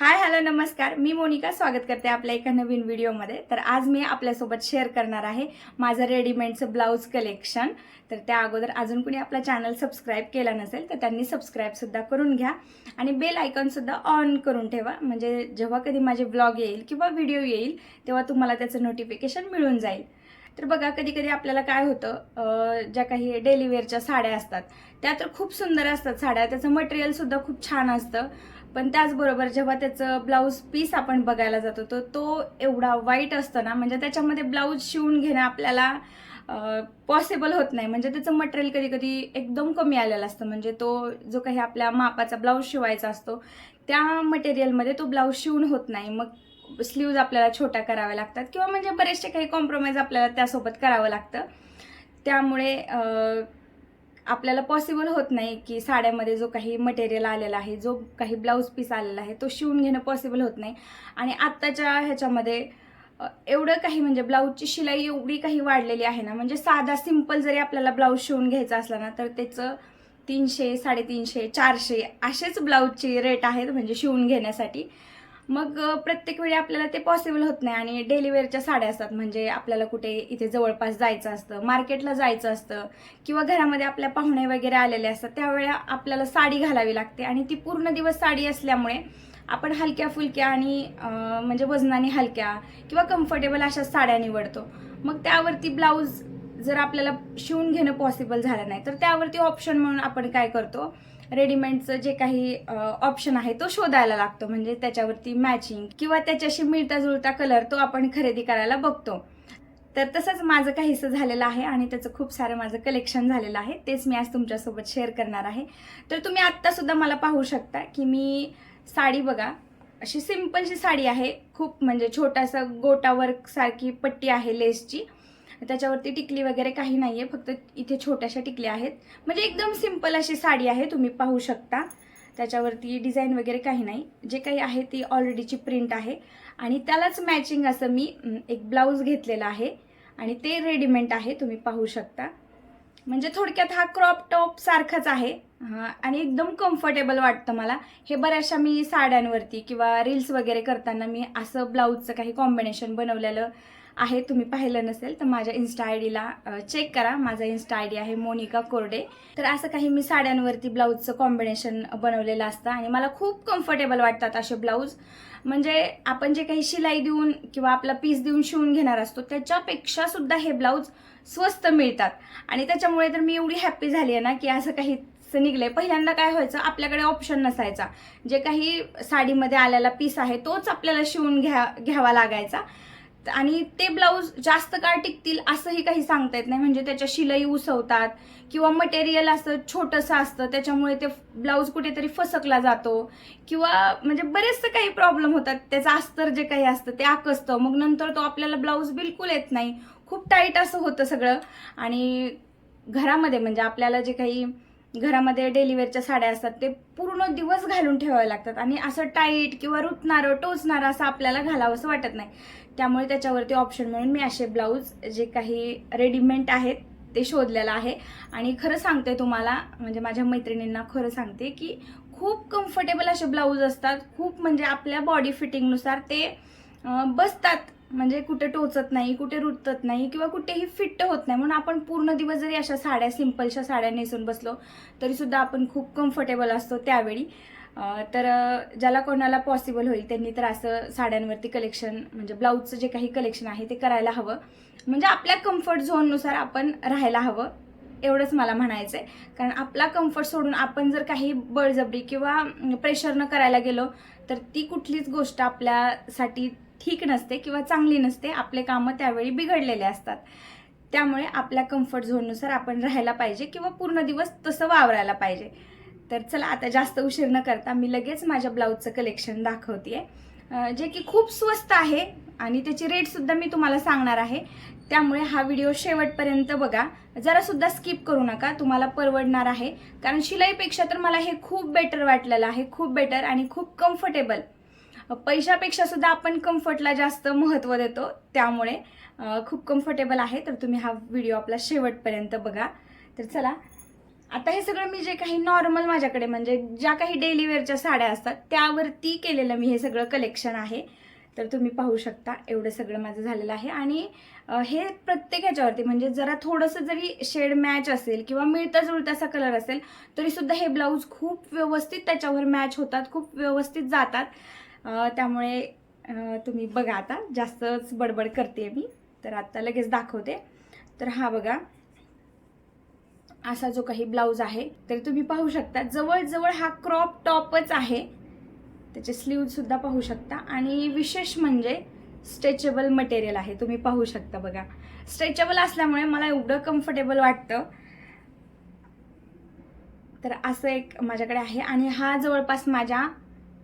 Hi hello नमस्कार. मी मोनिका. स्वागत करते आपल्या एका नवीन व्हिडिओमध्ये. तर आज मी आपल्यासोबत शेअर करणार आहे माझं रेडीमेडचं ब्लाऊज कलेक्शन. तर त्या अगोदर अजून कुणी आपला चॅनल सबस्क्राईब केला नसेल तर त्यांनी सबस्क्राईबसुद्धा करून घ्या. आणि बेल आयकॉनसुद्धा ऑन करून ठेवा. म्हणजे जेव्हा कधी माझे ब्लॉग येईल किंवा व्हिडिओ येईल तेव्हा तुम्हाला त्याचं नोटिफिकेशन मिळून जाईल. तर बघा कधी कधी आपल्याला काय होतं ज्या काही डेलिवेअरच्या साड्या असतात त्या तर खूप सुंदर असतात साड्या. त्याचं मटेरियलसुद्धा खूप छान असतं. पण त्याचबरोबर जेव्हा त्याचं ब्लाऊज पीस आपण बघायला जातो तर तो एवढा वाईट असतो ना म्हणजे त्याच्यामध्ये ब्लाऊज शिवून घेणं आपल्याला पॉसिबल होत नाही. म्हणजे त्याचं मटेरियल कधी कधी एकदम कमी आलेलं असतं. म्हणजे तो जो काही आपल्या मापाचा ब्लाऊज शिवायचा असतो त्या मटेरियलमध्ये तो ब्लाऊज शिवून होत नाही. मग स्लीव्ज आपल्याला छोट्या कराव्या लागतात किंवा म्हणजे बरेचसे काही कॉम्प्रोमाइज आपल्याला त्यासोबत करावं लागतं. त्यामुळे आपल्याला पॉसिबल होत नाही की साड्यामध्ये जो काही मटेरियल आलेला आहे जो काही ब्लाऊज पीस आलेला आहे तो शिवून घेणं पॉसिबल होत नाही. आणि आत्ताच्या ह्याच्यामध्ये एवढं काही म्हणजे ब्लाऊजची शिलाई एवढी काही वाढलेली आहे ना म्हणजे साधा सिंपल जरी आपल्याला ब्लाऊज शिवून घ्यायचा असला ना तर त्याचं तीनशे साडेतीनशे चारशे असेच ब्लाऊजचे रेट आहेत म्हणजे शिवून घेण्यासाठी. मग प्रत्येक वेळी आपल्याला ते पॉसिबल होत नाही आणि डेली वेअरच्या साड्या असतात. म्हणजे आपल्याला कुठे इथे जवळपास जायचं असतं मार्केटला जायचं असतं किंवा घरामध्ये आपल्या पाहुणे वगैरे आलेले असतात त्यावेळेला आपल्याला साडी घालावी लागते आणि ती पूर्ण दिवस साडी असल्यामुळे आपण हलक्या फुलक्या आणि म्हणजे वजनाने हलक्या किंवा कम्फर्टेबल अशा साड्या निवडतो. मग त्यावरती ब्लाऊज जर आपल्याला शिवून घेणं पॉसिबल झालं नाही तर त्यावरती ऑप्शन म्हणून आपण काय करतो रेडीमेडचं जे काही ऑप्शन आहे तो शोधायला लागतो. म्हणजे त्याच्यावरती मॅचिंग किंवा त्याच्याशी मिळता जुळता कलर तो आपण खरेदी करायला बघतो. तर तसंच माझं काहीसं झालेलं आहे आणि त्याचं खूप सारं माझं कलेक्शन झालेलं आहे. तेच मी आज तुमच्यासोबत शेअर करणार आहे. तर तुम्ही आत्तासुद्धा मला पाहू शकता की मी साडी बघा अशी सिम्पलशी साडी आहे. खूप म्हणजे छोटासा गोटा वर्क सारखी पट्टी आहे लेसची त्याच्यावरती टिकली वगैरे काही नाही आहे फक्त इथे छोट्याशा टिकल्या आहेत. म्हणजे एकदम सिंपल अशी साडी आहे तुम्ही पाहू शकता. त्याच्यावरती डिझाईन वगैरे काही नाही. जे काही आहे ती ऑलरेडीची प्रिंट आहे. आणि त्यालाच मॅचिंग असं मी एक ब्लाऊज घेतलेला आहे. आणि ते रेडीमेड आहे तुम्ही पाहू शकता. म्हणजे थोडक्यात हा क्रॉप टॉप सारखाच आहे. आणि एकदम कम्फर्टेबल वाटतं मला. हे बऱ्याचशा मी साड्यांवरती किंवा रील्स वगैरे करताना मी असं ब्लाऊजचं काही कॉम्बिनेशन बनवलेलं आहे तुम्ही पाहिलं नसेल तर माझ्या इन्स्टा आय डीला चेक करा. माझा इन्स्टा आय डी आहे मोनिका कोरडे. तर असं काही मी साड्यांवरती ब्लाऊजचं कॉम्बिनेशन बनवलेलं असतं आणि मला खूप कम्फर्टेबल वाटतात असे ब्लाऊज. म्हणजे आपण जे काही शिलाई देऊन किंवा आपला पीस देऊन शिवून घेणार असतो त्याच्यापेक्षा सुद्धा हे ब्लाऊज स्वस्त मिळतात. आणि त्याच्यामुळे तर मी एवढी हॅप्पी झाली आहे ना की असं काही निघलंय. पहिल्यांदा काय व्हायचं आपल्याकडे ऑप्शन नसायचा. जे काही साडीमध्ये आलेला पीस आहे तोच आपल्याला शिवून घ्या घ्यावा लागायचा. आणि ते ब्लाऊज जास्त काळ टिकतील असंही काही सांगता येत नाही. म्हणजे त्याच्या शिलाई उसवतात किंवा मटेरियल असं छोटंसं असतं त्याच्यामुळे ते ब्लाऊज कुठेतरी फसकला जातो. किंवा म्हणजे बरेचसे काही प्रॉब्लेम होतात. त्याचं अस्तर जे काही असतं ते आकसतं. मग नंतर तो आपल्याला ब्लाऊज बिलकुल येत नाही. खूप टाईट असं होतं सगळं. आणि घरामध्ये म्हणजे आपल्याला जे काही घरामध्ये डेलिव्हरच्या साड्या असतात ते पूर्ण दिवस घालून ठेवावे लागतात. आणि असं टाईट किंवा रुतणारं टोचणारं असं आपल्याला घालावंसं वाटत नाही. त्यामुळे त्याच्यावरती ऑप्शन म्हणून मी असे ब्लाऊज जे काही रेडीमेड आहेत ते शोधलेलं आहे. आणि खरं सांगते तुम्हाला म्हणजे माझ्या मैत्रिणींना खरं सांगते की खूप कम्फर्टेबल असे ब्लाऊज असतात. खूप म्हणजे आपल्या बॉडी फिटिंगनुसार ते बसतात. म्हणजे कुठे टोचत नाही कुठे रुतत नाही किंवा कुठेही फिट्ट होत नाही. म्हणून आपण पूर्ण दिवस जरी अशा साड्या सिम्पलशा साड्या नेसून बसलो तरीसुद्धा आपण खूप कम्फर्टेबल असतो त्यावेळी. तर ज्याला कोणाला पॉसिबल होईल त्यांनी तर असं साड्यांवरती कलेक्शन म्हणजे ब्लाऊजचं जे काही कलेक्शन आहे ते करायला हवं. म्हणजे आपल्या कम्फर्ट झोननुसार आपण राहायला हवं एवढंच मला म्हणायचं आहे कारण आपला कम्फर्ट सोडून आपण जर काही बळजबरी किंवा प्रेशरनं करायला गेलो तर ती कुठलीच गोष्ट आपल्यासाठी ठीक नसते किंवा चांगली नसते. आपले कामं त्यावेळी बिघडलेले असतात. त्यामुळे आपल्या कम्फर्ट झोननुसार आपण राहायला पाहिजे किंवा पूर्ण दिवस तसं वावरायला पाहिजे. तर चला आता जास्त उशीर न करता मी लगेच माझ्या ब्लाऊजचं कलेक्शन दाखवते जे की खूप स्वस्त आहे आणि त्याची रेटसुद्धा मी तुम्हाला सांगणार आहे. त्यामुळे हा व्हिडिओ शेवटपर्यंत बघा. जरासुद्धा स्किप करू नका तुम्हाला परवडणार आहे. कारण शिलाईपेक्षा तर मला हे खूप बेटर वाटलेलं आहे खूप बेटर आणि खूप कम्फर्टेबल पैशापेक्षा सुद्धा आपण कम्फर्टला जास्त महत्त्व देतो. त्यामुळे खूप कम्फर्टेबल आहे. तर तुम्ही हा व्हिडिओ आपला शेवटपर्यंत बघा. तर चला आता हे सगळं मी जे काही नॉर्मल माझ्याकडे म्हणजे ज्या काही डेली वेअरच्या साड्या असतात त्यावरती केलेलं मी हे सगळं कलेक्शन आहे. तर तुम्ही पाहू शकता एवढं सगळं माझं झालेलं आहे. आणि हे प्रत्येक ह्याच्यावरती म्हणजे जरा थोडंसं जरी शेड मॅच असेल किंवा मिळता जुळताचा कलर असेल तरीसुद्धा हे ब्लाऊज खूप व्यवस्थित त्याच्यावर मॅच होतात खूप व्यवस्थित जातात. त्यामुळे तुम्ही बघा आता जास्तच बडबड करते मी. तर आत्ता लगेच दाखवते. तर हा बघा असा जो काही ब्लाऊज आहे तर तुम्ही पाहू शकता. जवळजवळ हा क्रॉप टॉपच आहे. त्याचे स्लीवसुद्धा पाहू शकता. आणि विशेष म्हणजे स्ट्रेचेबल मटेरियल आहे तुम्ही पाहू शकता बघा. स्ट्रेचेबल असल्यामुळे मला एवढं कम्फर्टेबल वाटतं. तर असं एक माझ्याकडे आहे. आणि हा जवळपास माझ्या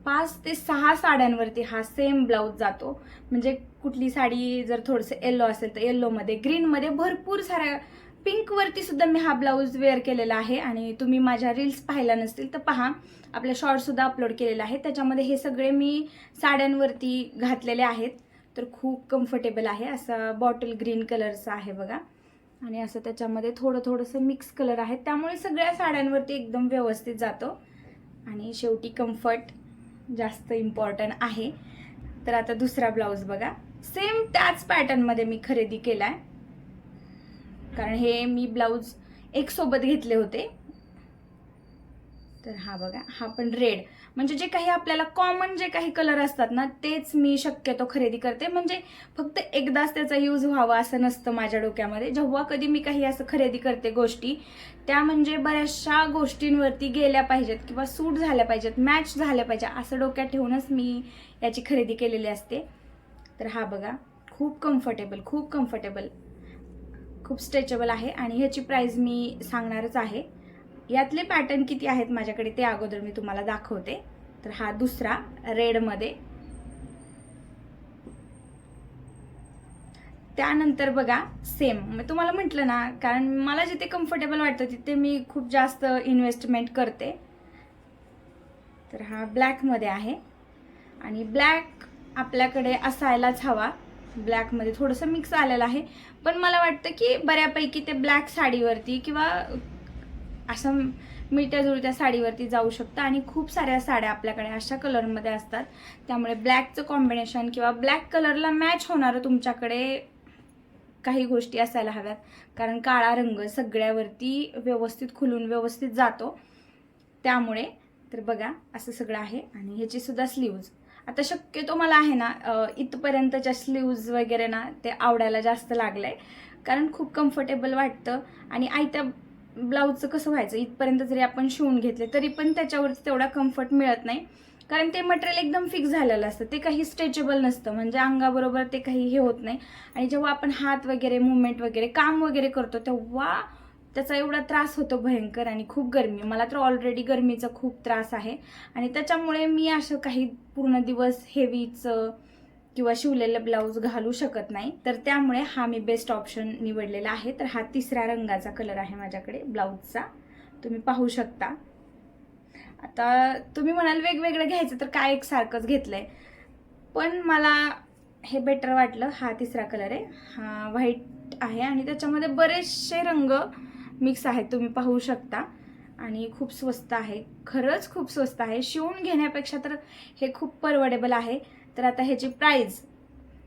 पाच ते सहा साड्यांवरती हा सेम ब्लाऊज जातो. म्हणजे कुठली साडी जर थोडंसं येल्लो असेल तर येल्लोमध्ये ग्रीनमध्ये भरपूर साऱ्या पिंकवरती सुद्धा मी हा ब्लाऊज वेअर केलेला आहे आणि तुम्ही माझ्या रील्स पाहिल्या नसतील तर पहा. आपल्या शॉर्टसुद्धा अपलोड केलेला आहे. त्याच्यामध्ये हे सगळे मी साड्यांवरती घातलेले आहेत. तर खूप कम्फर्टेबल आहे. असं बॉटल ग्रीन कलरचं आहे बघा. आणि असं त्याच्यामध्ये थोडं थोडंसं मिक्स कलर आहे. त्यामुळे सगळ्या साड्यांवरती एकदम व्यवस्थित जातो. आणि शेवटी कम्फर्ट जास्त इम्पॉर्टंट आहे. तर आता दुसरा ब्लाऊज बघा. सेम त्याच पॅटर्नमध्ये मी खरेदी केला आहे कारण हे मी ब्लाऊज एक सोबत घेतले होते. तर हा बघा हा पण रेड म्हणजे जे काही आपल्याला कॉमन जे काही कलर असतात ना तेच मी शक्यतो खरेदी करते. म्हणजे फक्त एकदाच त्याचा यूज व्हावा असं नसतं माझ्या डोक्यामध्ये. जेव्हा कधी मी काही असं खरेदी करते गोष्टी त्या म्हणजे बऱ्याचशा गोष्टींवरती गेल्या पाहिजेत किंवा सूट झाल्या पाहिजेत मॅच झाल्या पाहिजे असं डोक्यात ठेवूनच मी याची खरेदी केलेली असते. तर हा बघा खूप कम्फर्टेबल खूप कम्फर्टेबल खूप स्ट्रेचेबल आहे आणि ह्याची प्राईज मी सांगणारच आहे. यातले पॅटर्न किती आहेत माझ्याकडे ते अगोदर मी तुम्हाला दाखवते. तर हा दुसरा रेडमध्ये त्यानंतर बघा सेम मग तुम्हाला म्हटलं ना कारण मला जिथे कम्फर्टेबल वाटतं तिथे मी खूप जास्त इन्व्हेस्टमेंट करते. तर हा ब्लॅकमध्ये आहे. आणि ब्लॅक आपल्याकडे असायलाच हवा. ब्लॅकमध्ये थोडंसं मिक्स आलेलं आहे. पण मला वाटतं की बऱ्यापैकी ते ब्लॅक साडीवरती किंवा असं मिळत्या जुळत्या साडीवरती जाऊ शकतं. आणि खूप साऱ्या साड्या आपल्याकडे अशा कलरमध्ये असतात. त्यामुळे ब्लॅकचं कॉम्बिनेशन किंवा ब्लॅक कलरला मॅच होणारं तुमच्याकडे काही गोष्टी असायला हव्यात. कारण काळा रंग सगळ्यावरती व्यवस्थित खुलून व्यवस्थित जातो. त्यामुळे तर बघा असं सगळं आहे. आणि ह्याची सुद्धा स्लीव्ज आता शक्यतो मला आहे ना इथपर्यंतच्या स्लीव्ज वगैरे ना ते आवडायला जास्त लागलं आहे कारण खूप कम्फर्टेबल वाटतं. आणि आयत्या ब्लाऊजचं कसं व्हायचं? इथपर्यंत जरी आपण शिवून घेतले तरी पण त्याच्यावरती तेवढा कम्फर्ट मिळत नाही. कारण ते मटेरियल एकदम फिक्स झालेलं असतं. ते काही स्ट्रेचेबल नसतं. म्हणजे अंगाबरोबर ते काही हे होत नाही. आणि जेव्हा आपण हात वगैरे मुवमेंट वगैरे काम वगैरे करतो तेव्हा त्याचा एवढा त्रास होतो भयंकर आणि खूप गरमी. मला तर ऑलरेडी गरमीचा खूप त्रास आहे. आणि त्याच्यामुळे मी असं काही पूर्ण दिवस हेवीचं किंवा शिवलेलं ब्लाऊज घालू शकत नाही. तर त्यामुळे हा मी बेस्ट ऑप्शन निवडलेला आहे. तर हा तिसऱ्या रंगाचा कलर आहे माझ्याकडे ब्लाऊजचा तुम्ही पाहू शकता. आता तुम्ही म्हणाल वेगवेगळं घ्यायचं तर काय एकसारखंच आहे पण मला हे बेटर वाटलं हा तिसरा कलर आहे. हा व्हाईट आहे आणि त्याच्यामध्ये बरेचसे रंग मिक्स आहेत तुम्ही पाहू शकता. आणि खूप स्वस्त आहे. खरंच खूप स्वस्त आहे. शिवून घेण्यापेक्षा तर हे खूप परवडेबल आहे. तर आता ह्याची प्राईज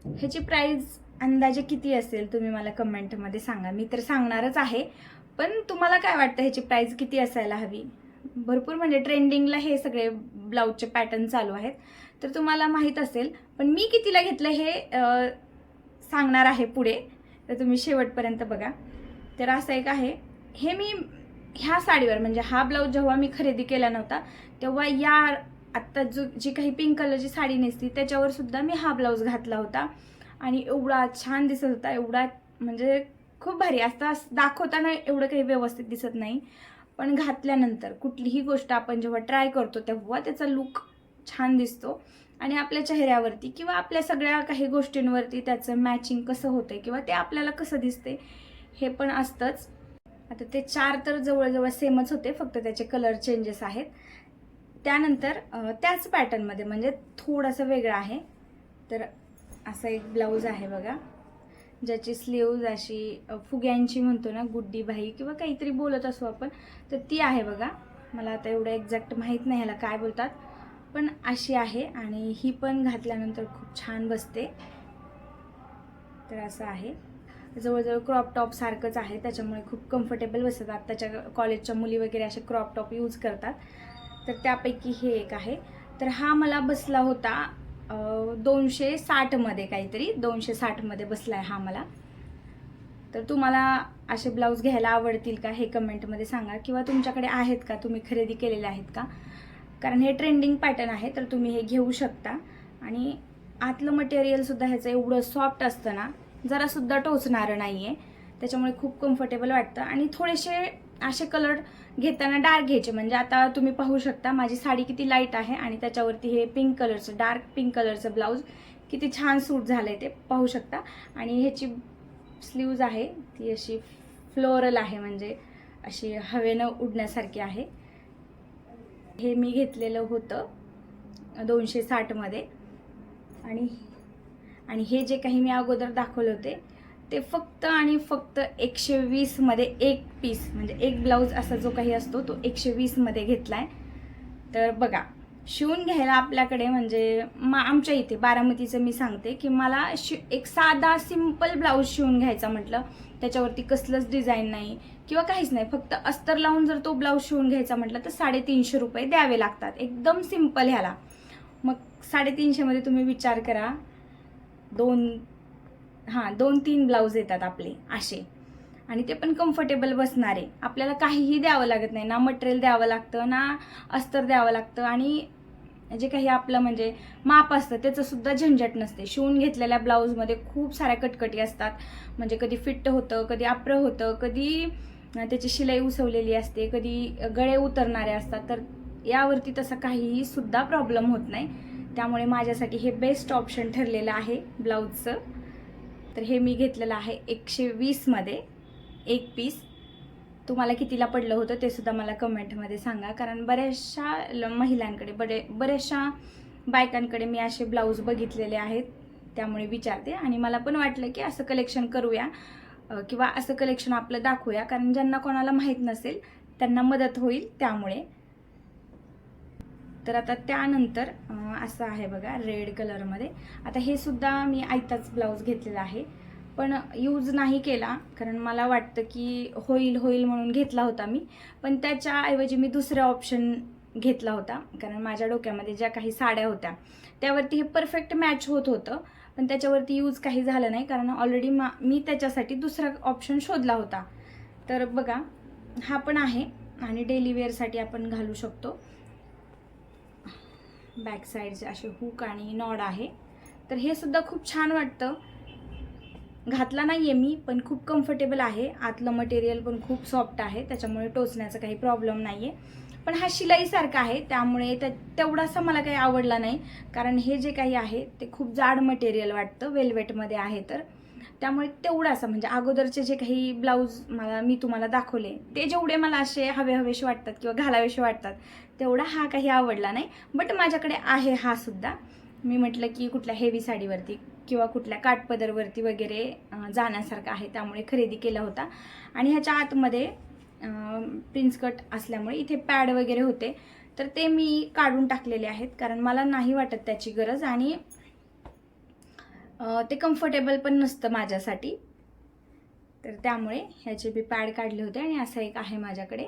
ह्याची प्राईज अंदाजे किती असेल तुम्ही मला कमेंटमध्ये सांगा. मी तर सांगणारच आहे. पण तुम्हाला काय वाटतं ह्याची प्राईज किती असायला हवी? भरपूर म्हणजे ट्रेंडिंगला हे सगळे ब्लाऊजचे पॅटर्न चालू आहेत. तर तुम्हाला माहीत असेल पण मी कितीला घेतलं हे सांगणार आहे पुढे. तर तुम्ही शेवटपर्यंत बघा. तर असं एक आहे. हे मी ह्या साडीवर म्हणजे हा ब्लाऊज जेव्हा मी खरेदी केला नव्हता तेव्हा या आत्ता जो जी काही पिंक कलरची साडी नेसली त्याच्यावर सुद्धा मी हा ब्लाऊज घातला होता. आणि एवढा छान दिसत होता एवढा म्हणजे खूप भारी. असता दाखवताना एवढं काही व्यवस्थित दिसत नाही. पण घातल्यानंतर कुठलीही गोष्ट आपण जेव्हा ट्राय करतो तेव्हा त्याचा लुक छान दिसतो. आणि आपल्या चेहऱ्यावरती किंवा आपल्या सगळ्या काही गोष्टींवरती त्याचं मॅचिंग कसं होतं किंवा ते आपल्याला कसं दिसते हे पण असतंच. आता ते चार तर जवळजवळ सेमच होते फक्त त्याचे कलर चेंजेस आहेत. त्यानंतर त्याच पॅटर्नमध्ये म्हणजे थोडंसं वेगळं आहे. तर असा एक ब्लाऊज आहे बघा ज्याची स्लीव्ज अशी फुग्यांची म्हणतो ना गुड्डीबाई किंवा काहीतरी बोलत असू आपण तर ती आहे बघा. मला आता एवढं एक्झॅक्ट माहीत नाही ह्याला काय बोलतात पण अशी आहे आणि ही पण घातल्यानंतर खूप छान बसते. तर असं आहे. जवळजवळ क्रॉप टॉप सारखंच आहे. त्याच्यामुळे खूप कम्फर्टेबल बसतात. आत्ताच्या कॉलेजच्या मुली वगैरे असे क्रॉप टॉप यूज करतात. तर त्यापैकी हे एक आहे. तर हा मला बसला होता दोनशे साठमध्ये काहीतरी. दोनशे साठमध्ये बसला आहे हा मला. तर तुम्हाला असे ब्लाऊज घ्यायला आवडतील का हे कमेंटमध्ये सांगा. किंवा तुमच्याकडे आहेत का? तुम्ही खरेदी केलेले आहेत का? कारण हे ट्रेंडिंग पॅटर्न आहे तर तुम्ही हे घेऊ शकता. आणि आतलं मटेरियलसुद्धा ह्याचं एवढं सॉफ्ट असतं ना जरासुद्धा टोचणारं नाही आहे त्याच्यामुळे खूप कम्फर्टेबल वाटतं. आणि थोडेसे असे कलर घेताना डार्क घ्यायचे. म्हणजे आता तुम्ही पाहू शकता माझी साडी किती लाइट आहे आणि त्याच्यावरती हे पिंक कलरचं डार्क पिंक कलरचं ब्लाऊज किती छान सूट झालं आहे ते पाहू शकता. आणि ह्याची स्लीव्ज आहे ती अशी फ्लोरल आहे म्हणजे अशी हवेनं उडण्यासारखी आहे. हे मी घेतलेलं होतं दोनशे साठमध्ये आणि आणि हे जे काही मी अगोदर दाखवले होते ते फक्त आणि फक्त एकशे वीसमध्ये एक पीस म्हणजे एक ब्लाऊज असा जो काही असतो तो एकशे वीसमध्ये घेतला आहे तर बघा शिवून घ्यायला आपल्याकडे म्हणजे मा आमच्या इथे बारामतीचं मी सांगते की मला शि एक साधा सिंपल ब्लाऊज शिवून घ्यायचा म्हटलं त्याच्यावरती कसलंच डिझाईन नाही किंवा काहीच नाही फक्त अस्तर लावून जर तो ब्लाऊज शिवून घ्यायचा म्हटलं तर साडेतीनशे रुपये द्यावे लागतात. एकदम सिंपल ह्याला. मग साडेतीनशेमध्ये तुम्ही विचार करा दोन हां दोन तीन ब्लाऊज येतात आपले असे. आणि ते पण कम्फर्टेबल बसणारे. आपल्याला काहीही द्यावं लागत नाही. ना मटेरियल द्यावं लागतं ना अस्तर द्यावं लागतं. आणि जे काही आपलं म्हणजे माप असतं त्याचंसुद्धा झंझट नसते. शिवून घेतलेल्या ब्लाऊजमध्ये खूप साऱ्या कटकटी असतात. म्हणजे कधी फिट्ट होतं कधी आप्रं होतं कधी त्याची शिलाई उसवलेली असते कधी गळे उतरणारे असतात. तर यावरती तसा काहीही सुद्धा प्रॉब्लेम होत नाही. त्यामुळे माझ्यासाठी हे बेस्ट ऑप्शन ठरलेलं आहे ब्लाऊजचं तर हे मी घेतलेलं आहे एकशे वीसमध्ये एक पीस तुम्हाला कितीला पडलं होतं ते सुद्धा मला कमेंटमध्ये सांगा. कारण बऱ्याचशा ल- महिलांकडे बरे बऱ्याचशा बायकांकडे मी असे ब्लाऊज बघितलेले आहेत. त्यामुळे विचारते. आणि मला पण वाटलं की असं कलेक्शन करूया किंवा असं कलेक्शन आपलं दाखवूया. कारण ज्यांना कोणाला माहीत नसेल त्यांना मदत होईल त्यामुळे. तर आता त्यानंतर असं आहे बघा रेड कलरमध्ये आता हे सुद्धा मी आयताच ब्लाऊज घेतलेला आहे. पण यूज नाही केला कारण मला वाटतं की होईल होईल म्हणून घेतला होता मी. पण त्याच्याऐवजी मी दुसरा ऑप्शन घेतला होता कारण माझ्या डोक्यामध्ये ज्या काही साड्या होत्या त्यावरती हे परफेक्ट मॅच होत होतं. पण त्याच्यावरती यूज काही झालं नाही कारण ऑलरेडी मा मी त्याच्यासाठी दुसरा ऑप्शन शोधला होता. तर बघा हा पण आहे आणि डेली वेअरसाठी आपण घालू शकतो. बॅक साईडचे असे हुक आणि नॉड आहे. तर हे सुद्धा खूप छान वाटतं. घातला नाही आहे मी पण खूप कम्फर्टेबल आहे. आतलं मटेरियल पण खूप सॉफ्ट आहे. त्याच्यामुळे टोचण्याचा काही प्रॉब्लेम नाही आहे पण हा शिलाईसारखा आहे त्यामुळे त्या तेवढासा मला काही आवडला नाही. कारण हे जे काही आहे ते खूप जाड मटेरियल वाटतं. वेलवेटमध्ये आहे तर. त्यामुळे तेवढासा म्हणजे अगोदरचे जे काही ब्लाऊज मला मी तुम्हाला दाखवले ते जेवढे मला असे हवे हवेसे वाटतात किंवा घालावेसे वाटतात तेवढा हा काही आवडला नाही बट माझ्याकडे आहे हा सुद्धा. मी म्हटलं की कुठल्या हेवी साडीवरती किंवा कुठल्या काठपदरवरती वगैरे जाण्यासारखा जाण्यासारखं आहे त्यामुळे खरेदी केला होता. आणि ह्याच्या आतमध्ये प्रिन्स कट असल्यामुळे इथे पॅड वगैरे होते. तर ते मी काढून टाकलेले आहेत कारण मला नाही वाटत त्याची गरज आणि ते कम्फर्टेबल पण नसतं माझ्यासाठी. तर त्यामुळे ह्याचे बी पॅड काढले होते आणि असं एक आहे माझ्याकडे.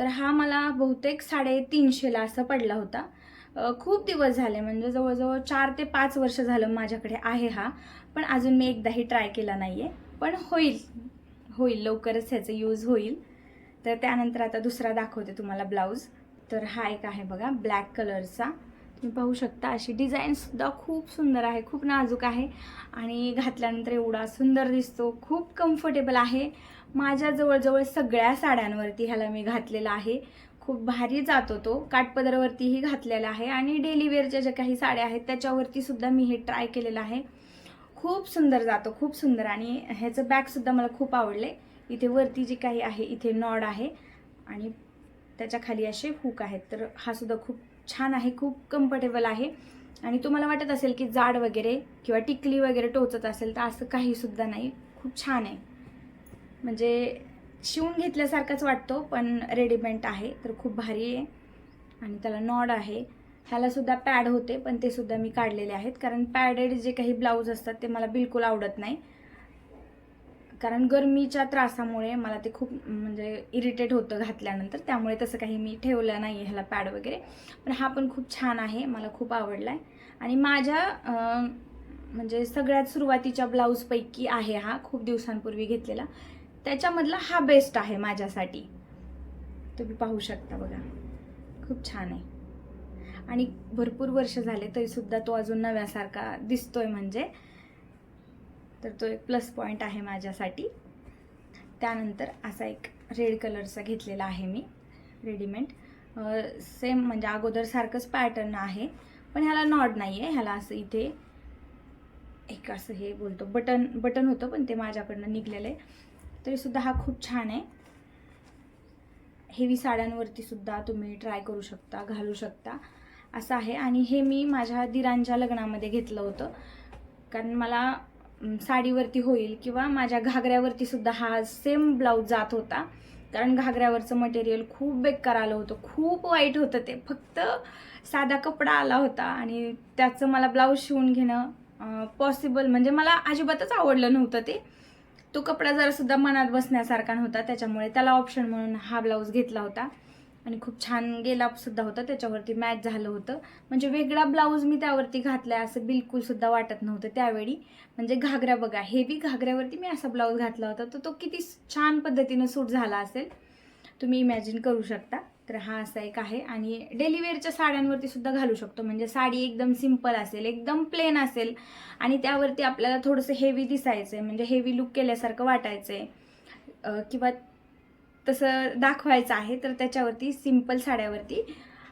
तर हा मला बहुतेक साडेतीनशेला असं पडला होता. खूप दिवस झाले म्हणजे जवळजवळ चार ते पाच वर्ष झालं माझ्याकडे आहे हा पण अजून मी एकदाही ट्राय केला नाही आहे पण होईल होईल लवकरच ह्याचं यूज होईल. तर त्यानंतर आता दुसरा दाखवते तुम्हाला ब्लाऊज. तर हा एक आहे बघा ब्लॅक कलरचा. तुम्ही पाहू शकता अशी डिझाईनसुद्धा खूप सुंदर आहे खूप नाजूक आहे. आणि घातल्यानंतर एवढा सुंदर दिसतो खूप कम्फर्टेबल आहे. माझ्या जवळजवळ सगळ्या साड्यांवरती ह्याला मी घातलेला आहे. खूप भारी जातो तो. काठपदरावरतीही घातलेला आहे आणि डेली वेअरच्या ज्या काही साड्या आहेत त्याच्यावरती सुद्धा मी हे ट्राय केलेलं आहे. खूप सुंदर जातो खूप सुंदर आणि ह्याचं बॅगसुद्धा मला खूप आवडले. इथे वरती जी काही आहे इथे नॉड आहे आणि त्याच्याखाली असे हुक आहेत. तर हा सुद्धा खूप छान आहे खूप कम्फर्टेबल आहे. आणि तुम्हाला वाटत असेल की जाड वगैरे किंवा टिकली वगैरे टोचत असेल तर असं काहीसुद्धा नाही. खूप छान आहे. म्हणजे शिवून घेतल्यासारखाच वाटतो पण रेडीमेड आहे तर खूप भारी आहे. आणि त्याला नॉड आहे. ह्यालासुद्धा पॅड होते पण ते सुद्धा मी काढलेले आहेत. कारण पॅडेड जे काही ब्लाऊज असतात ते मला बिलकुल आवडत नाही. कारण गरमीच्या त्रासामुळे मला ते खूप म्हणजे इरिटेट होतं घातल्यानंतर. त्यामुळे तसं काही मी ठेवलं नाही आहे ह्याला पॅड वगैरे. पण हा पण खूप छान आहे मला खूप आवडला आहे आणि माझ्या म्हणजे सगळ्यात सुरुवातीच्या ब्लाऊजपैकी आहे हा खूप दिवसांपूर्वी घेतलेला. त्याच्यामधला हा बेस्ट आहे माझ्यासाठी. तुम्ही पाहू शकता बघा. खूप छान आहे. आणि भरपूर वर्ष झाले तरीसुद्धा तो अजून नव्यासारखा दिसतोय म्हणजे. तर तो एक प्लस पॉईंट आहे माझ्यासाठी. त्यानंतर असा एक रेड कलरचा घेतलेला आहे मी रेडीमेड सेम म्हणजे अगोदर सारखंच पॅटर्न आहे. पण ह्याला नॉड नाही आहे ह्याला असं इथे एक असं हे बोलतो बटन बटन होतं पण ते माझ्याकडनं निघलेलं आहे. तरीसुद्धा हा खूप छान आहे. हेवी साड्यांवरती सुद्धा तुम्ही ट्राय करू शकता घालू शकता. असं आहे. आणि हे मी माझ्या दिरांच्या लग्नामध्ये घेतलं होतं. कारण मला साडीवरती होईल किंवा माझ्या घागऱ्यावरती सुद्धा हा सेम ब्लाऊज जात होता. कारण घागऱ्यावरचं मटेरियल खूप बेकार आलं होतं. खूप वाईट होतं ते. फक्त साधा कपडा आला होता आणि त्याचं मला ब्लाऊज शिवून घेणं पॉसिबल म्हणजे मला अजिबातच आवडलं नव्हतं ते. तो कपडा जरा सुद्धा मनात बसण्यासारखा नव्हता त्याच्यामुळे त्याला ऑप्शन म्हणून हा ब्लाऊज घेतला होता. आणि खूप छान गेला सुद्धा होता त्याच्यावरती मॅच झालं होतं. म्हणजे वेगळा ब्लाऊज मी त्यावरती घातलाय असं बिलकुल सुद्धा वाटत नव्हतं त्यावेळी. म्हणजे घागरा बघा हेवी घागऱ्यावरती मी असा ब्लाऊज घातला होता तर तो किती छान पद्धतीनं सूट झाला असेल. तुम्ही इमॅजिन करू शकता. तर हा असा एक आहे. आणि डेली वेअरच्या साड्यांवरती सुद्धा घालू शकतो. म्हणजे साडी एकदम सिंपल असेल एकदम प्लेन असेल आणि त्यावरती आपल्याला थोडंसं हेवी दिसायचं आहे म्हणजे हेवी लुक केल्यासारखं वाटायचं आहे किंवा तसं दाखवायचं आहे तर त्याच्यावरती सिंपल साड्यावरती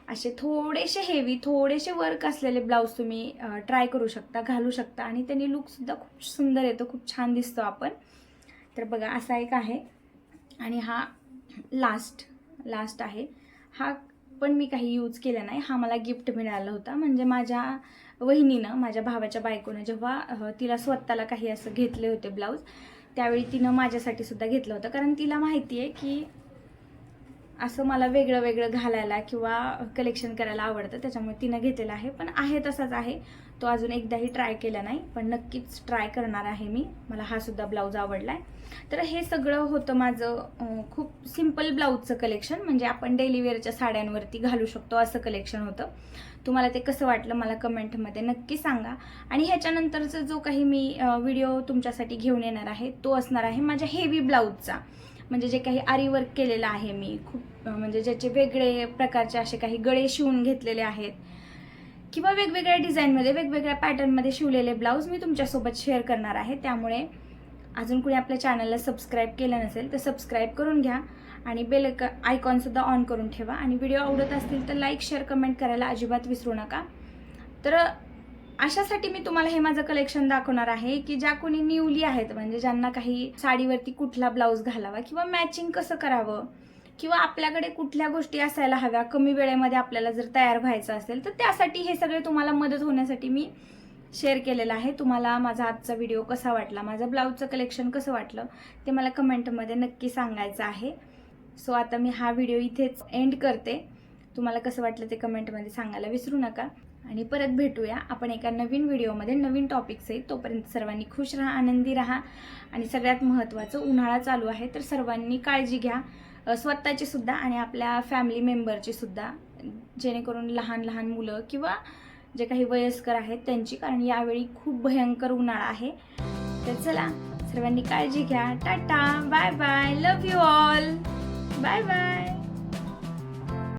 असे थोडेसे हेवी थोडेसे वर्क असलेले ब्लाऊज तुम्ही ट्राय करू शकता घालू शकता. आणि त्याने लुकसुद्धा खूप सुंदर येतो खूप छान दिसतो आपण. तर बघा असा एक आहे. आणि हा लास्ट लास्ट आहे. हा पण मी काही यूज केला नाही. हा मला गिफ्ट मिळाला होता. म्हणजे माझ्या वहिनीनं माझ्या भावाच्या बायकोनं जेव्हा तिला स्वतःला काही असं घेतले होते ब्लाऊज त्यावेळी तिनं माझ्यासाठी सुद्धा घेतलं होतं. कारण तिला माहिती आहे की असं मला वेगळं वेगळं घालायला किंवा कलेक्शन करायला आवडतं त्याच्यामुळे तिनं घेतलेलं आहे. पण आहे तसाच आहे. तो अजून एकदाही ट्राय केला नाही पण नक्कीच ट्राय करणार आहे मी. मला हा सुद्धा ब्लाऊज आवडला आहे तर हे सगळं होतं माझं खूप सिंपल ब्लाऊजचं कलेक्शन म्हणजे आपण डेली वेअरच्या साड्यांवरती घालू शकतो असं कलेक्शन होतं. तुम्हाला ते कसं वाटलं मला कमेंटमध्ये नक्की सांगा. आणि ह्याच्यानंतरचा जो काही मी व्हिडिओ तुमच्यासाठी घेऊन येणार आहे तो असणार आहे माझ्या हेवी ब्लाऊजचा म्हणजे जे काही आरी वर्क केलेलं आहे मी खूप म्हणजे ज्याचे वेगळे प्रकारचे असे काही गळे शिवून घेतलेले आहेत. किंवा वेगवेगळ्या डिझाईनमध्ये वेगवेगळ्या पॅटर्नमध्ये शिवलेले ब्लाऊज मी तुमच्यासोबत शेअर करणार आहे. त्यामुळे अजून कोणी आपल्या चॅनलला सबस्क्राईब केलं नसेल तर सबस्क्राईब करून घ्या आणि बेल क आयकॉनसुद्धा ऑन करून ठेवा. आणि व्हिडिओ आवडत असतील तर लाईक शेअर कमेंट करायला अजिबात विसरू नका. तर अशासाठी मी तुम्हाला हे माझं कलेक्शन दाखवणार आहे की ज्या कोणी न्यूली आहेत म्हणजे ज्यांना काही साडीवरती कुठला ब्लाऊज घालावा किंवा मॅचिंग कसं करावं किंवा आपल्याकडे कुठल्या गोष्टी असायला हव्या कमी वेळेमध्ये आपल्याला जर तयार व्हायचं असेल तर त्यासाठी हे सगळे तुम्हाला मदत होण्यासाठी मी शेअर केलेलं आहे. तुम्हाला माझा आजचा व्हिडिओ कसा वाटला माझं ब्लाऊजचं कलेक्शन कसं वाटलं ते मला कमेंटमध्ये नक्की सांगायचं आहे. सो आता मी हा व्हिडिओ इथेच एंड करते. तुम्हाला कसं वाटलं ते कमेंटमध्ये सांगायला विसरू नका. आणि परत भेटूया. आपण एका नवीन व्हिडिओमध्ये नवीन टॉपिक्स आहेत तोपर्यंत सर्वांनी खुश राहा आनंदी राहा. आणि सगळ्यात महत्त्वाचं उन्हाळा चालू आहे तर सर्वांनी काळजी घ्या. स्वतःची सुद्धा आणि आपल्या फॅमिली मेंबरची सुद्धा जेणेकरून लहान लहान मुलं किंवा जे काही वयस्कर आहेत त्यांची कारण यावेळी खूप भयंकर उन्हाळा आहे. तर चला सर्वांनी काळजी घ्या. Tata bye bye. Love you all bye bye